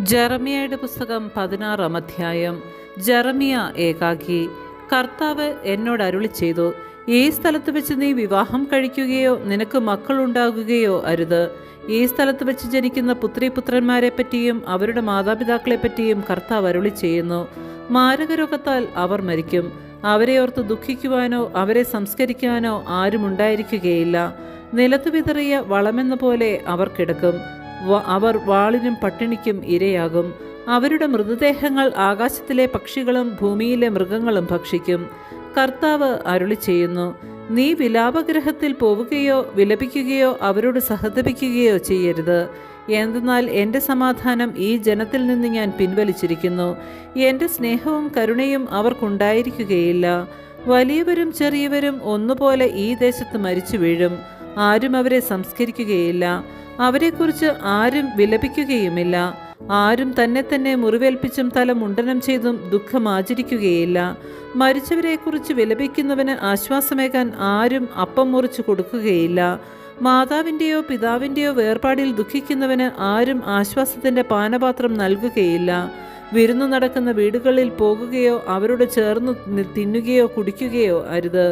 ജെറമിയയുടെ പുസ്തകം പതിനാറാം അധ്യായം. ജറമിയ ഏകാഗി കർത്താവ് എന്നോട് അരുളി ചെയ്തു ഈ സ്ഥലത്ത് വെച്ച് നീ വിവാഹം കഴിക്കുകയോ നിനക്ക് മക്കളുണ്ടാകുകയോ അരുത്. ഈ സ്ഥലത്ത് വെച്ച് ജനിക്കുന്ന പുത്രിപുത്രന്മാരെ പറ്റിയും അവരുടെ മാതാപിതാക്കളെ പറ്റിയും കർത്താവ് അരുളി ചെയ്യുന്നു. മാരകരോഗത്താൽ അവർ മരിക്കും. അവരെ ഓർത്ത് ദുഃഖിക്കുവാനോ അവരെ സംസ്കരിക്കാനോ ആരും ഉണ്ടായിരിക്കുകയില്ല നിലത്ത് വിതറിയ വളമെന്ന പോലെ അവർ കിടക്കും. അവർ വാളിനും പട്ടിണിക്കും ഇരയാകും. അവരുടെ മൃതദേഹങ്ങൾ ആകാശത്തിലെ പക്ഷികളും ഭൂമിയിലെ മൃഗങ്ങളും ഭക്ഷിക്കും. കർത്താവ് അരുളി ചെയ്യുന്നു നീ വിലാപഗ്രഹത്തിൽ പോവുകയോ വിലപിക്കുകയോ അവരോട് സഹതപിക്കുകയോ ചെയ്യരുത്. എന്തെന്നാൽ എന്റെ സമാധാനം ഈ ജനത്തിൽ നിന്ന് ഞാൻ പിൻവലിച്ചിരിക്കുന്നു. എന്റെ സ്നേഹവും കരുണയും അവർക്കുണ്ടായിരിക്കുകയില്ല. വലിയവരും ചെറിയവരും ഒന്നുപോലെ ഈ ദേശത്ത് മരിച്ചു വീഴും. ആരും അവരെ സംസ്കരിക്കുകയില്ല. അവരെക്കുറിച്ച് ആരും വിലപിക്കുകയുമില്ല. ആരും തന്നെ തന്നെ മുറിവേൽപ്പിച്ചും തല മുണ്ടനം ചെയ്തും ദുഃഖം ആചരിക്കുകയില്ല. മരിച്ചവരെക്കുറിച്ച് വിലപിക്കുന്നവന് ആശ്വാസമേകാൻ ആരും അപ്പം മുറിച്ചു കൊടുക്കുകയില്ല. മാതാവിന്റെയോ പിതാവിന്റെയോ വേർപാടിൽ ദുഃഖിക്കുന്നവന് ആരും ആശ്വാസത്തിന്റെ പാനപാത്രം നൽകുകയില്ല. വിരുന്നു നടക്കുന്ന വീടുകളിൽ പോകുകയോ അവരോട് ചേർന്ന് തിന്നുകയോ കുടിക്കുകയോ അരുത്.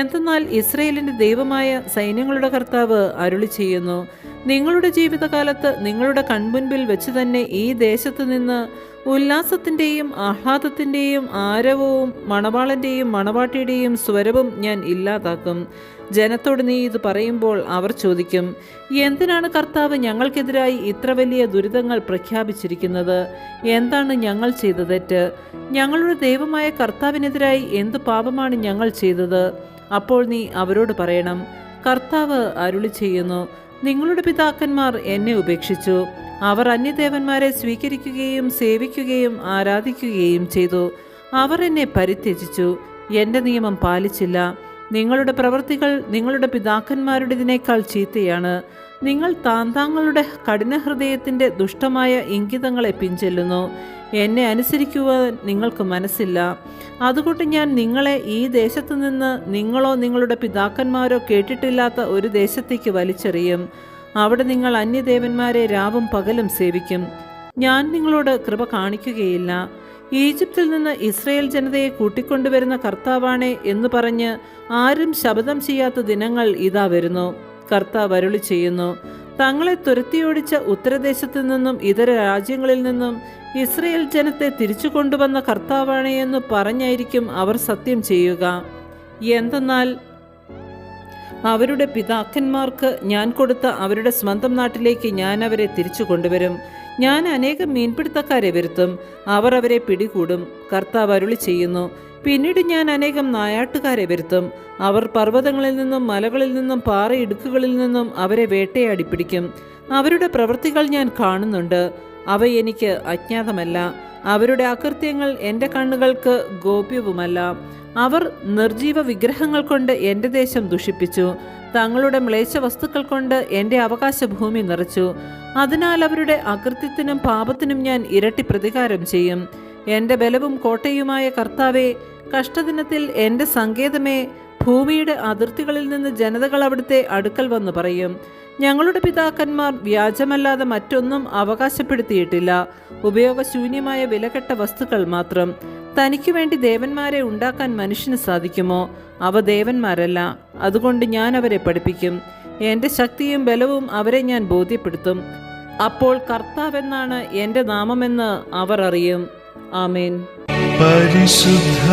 എന്തെന്നാൽ ഇസ്രയേലിന്റെ ദൈവമായ സൈന്യങ്ങളുടെ കർത്താവ് അരുളി ചെയ്യുന്നു. നിങ്ങളുടെ ജീവിതകാലത്ത് നിങ്ങളുടെ കൺമുൻപിൽ വെച്ച് തന്നെ ഈ ദേശത്ത് നിന്ന് ഉല്ലാസത്തിന്റെയും ആഹ്ലാദത്തിന്റെയും ആരവവും മണവാളന്റെയും മണവാട്ടിയുടെയും സ്വരവും ഞാൻ ഇല്ലാതാക്കും. ജനത്തോട് നീ ഇത് പറയുമ്പോൾ അവർ ചോദിക്കും എന്തിനാണ് കർത്താവ് ഞങ്ങൾക്കെതിരായി ഇത്ര വലിയ ദുരിതങ്ങൾ പ്രഖ്യാപിച്ചിരിക്കുന്നത്? എന്താണ് ഞങ്ങൾ ചെയ്ത തെറ്റ്? ഞങ്ങളുടെ ദൈവമായ കർത്താവിനെതിരായി എന്ത് പാപമാണ് ഞങ്ങൾ ചെയ്തത്? അപ്പോൾ നീ അവരോട് പറയണം കർത്താവ് അരുളി ചെയ്യുന്നു നിങ്ങളുടെ പിതാക്കന്മാർ എന്നെ ഉപേക്ഷിച്ചു. അവർ അന്യദേവന്മാരെ സ്വീകരിക്കുകയും സേവിക്കുകയും ആരാധിക്കുകയും ചെയ്തു. അവർ എന്നെ പരിത്യജിച്ചു. എന്റെ നിയമം പാലിച്ചില്ല. നിങ്ങളുടെ പ്രവൃത്തികൾ നിങ്ങളുടെ പിതാക്കന്മാരുടേതിനേക്കാൾ ചീത്തയാണ്. നിങ്ങൾ താന്താങ്ങളുടെ കഠിനഹൃദയത്തിന്റെ ദുഷ്ടമായ ഇംഗിതങ്ങളെ പിഞ്ചെല്ലുന്നു എന്നെ അനുസരിക്കുവാൻ നിങ്ങൾക്ക് മനസ്സില്ല. അതുകൊണ്ട് ഞാൻ നിങ്ങളെ ഈ ദേശത്തു നിന്ന് നിങ്ങളോ നിങ്ങളുടെ പിതാക്കന്മാരോ കേട്ടിട്ടില്ലാത്ത ഒരു ദേശത്തേക്ക് വലിച്ചെറിയും. അവിടെ നിങ്ങൾ അന്യദേവന്മാരെ രാവും പകലും സേവിക്കും. ഞാൻ നിങ്ങളോട് കൃപ കാണിക്കുകയില്ല. ഈജിപ്തിൽ നിന്ന് ഇസ്രയേൽ ജനതയെ കൂട്ടിക്കൊണ്ടുവരുന്ന കർത്താവാണേ എന്ന് പറഞ്ഞ് ആരും ശപഥം ചെയ്യാത്ത ദിനങ്ങൾ ഇതാ വരുന്നു. കർത്താവ് അരുളി ചെയ്യുന്നു തങ്ങളെ തുരത്തിയോടിച്ച ഉത്തരദേശത്തു നിന്നും ഇതര രാജ്യങ്ങളിൽ നിന്നും ഇസ്രയേൽ ജനത്തെ തിരിച്ചു കൊണ്ടുവന്ന കർത്താവാണേ എന്ന് പറഞ്ഞായിരിക്കും അവർ സത്യം ചെയ്യുക. എന്തെന്നാൽ അവരുടെ പിതാക്കന്മാർക്ക് ഞാൻ കൊടുത്ത അവരുടെ സ്വന്തം നാട്ടിലേക്ക് ഞാൻ അവരെ തിരിച്ചു കൊണ്ടുവരും. ഞാൻ അനേകം മീൻപിടുത്തക്കാരെ വരുത്തും. അവർ അവരെ പിടികൂടും. കർത്താവ് അരുളി ചെയ്യുന്നു. പിന്നീട് ഞാൻ അനേകം നായാട്ടുകാരെ വരുത്തും. അവർ പർവതങ്ങളിൽ നിന്നും മലകളിൽ നിന്നും പാറയിടുക്കുകളിൽ നിന്നും അവരെ വേട്ടയാടി പിടിക്കും. അവരുടെ പ്രവൃത്തികൾ ഞാൻ കാണുന്നുണ്ട്. അവ എനിക്ക് അജ്ഞാതമല്ല. അവരുടെ അകൃത്യങ്ങൾ എന്റെ കണ്ണുകൾക്ക് ഗോപ്യവുമല്ല. അവർ നിർജീവ വിഗ്രഹങ്ങൾ കൊണ്ട് എന്റെ ദേശം ദുഷിപ്പിച്ചു. തങ്ങളുടെ മ്ലേച്ഛ വസ്തുക്കൾ കൊണ്ട് എന്റെ അവകാശ ഭൂമി നിറച്ചു. അതിനാൽ അവരുടെ അകൃത്യത്തിനും പാപത്തിനും ഞാൻ ഇരട്ടി പ്രതികാരം ചെയ്യും. എന്റെ ബലവും കോട്ടയുമായ കർത്താവെ കഷ്ടദിനത്തിൽ എന്റെ സങ്കേതമേ ഭൂമിയുടെ അതിർത്തികളിൽ നിന്ന് ജനതകൾ അവിടുത്തെ അടുക്കൽ വന്ന് പറയും ഞങ്ങളുടെ പിതാക്കന്മാർ വ്യാജമല്ലാതെ മറ്റൊന്നും അവകാശപ്പെടുത്തിയിട്ടില്ല. ഉപയോഗശൂന്യമായ വിലകെട്ട വസ്തുക്കൾ മാത്രം. തനിക്ക് വേണ്ടി ദേവന്മാരെ ഉണ്ടാക്കാൻ മനുഷ്യന് സാധിക്കുമോ? അവ ദേവന്മാരല്ല. അതുകൊണ്ട് ഞാൻ അവരെ പഠിപ്പിക്കും. എന്റെ ശക്തിയും ബലവും അവരെ ഞാൻ ബോധ്യപ്പെടുത്തും. അപ്പോൾ കർത്താവെന്നാണ് എന്റെ നാമമെന്ന് അവർ അറിയും. ആമേൻ. പരിശുദ്ധ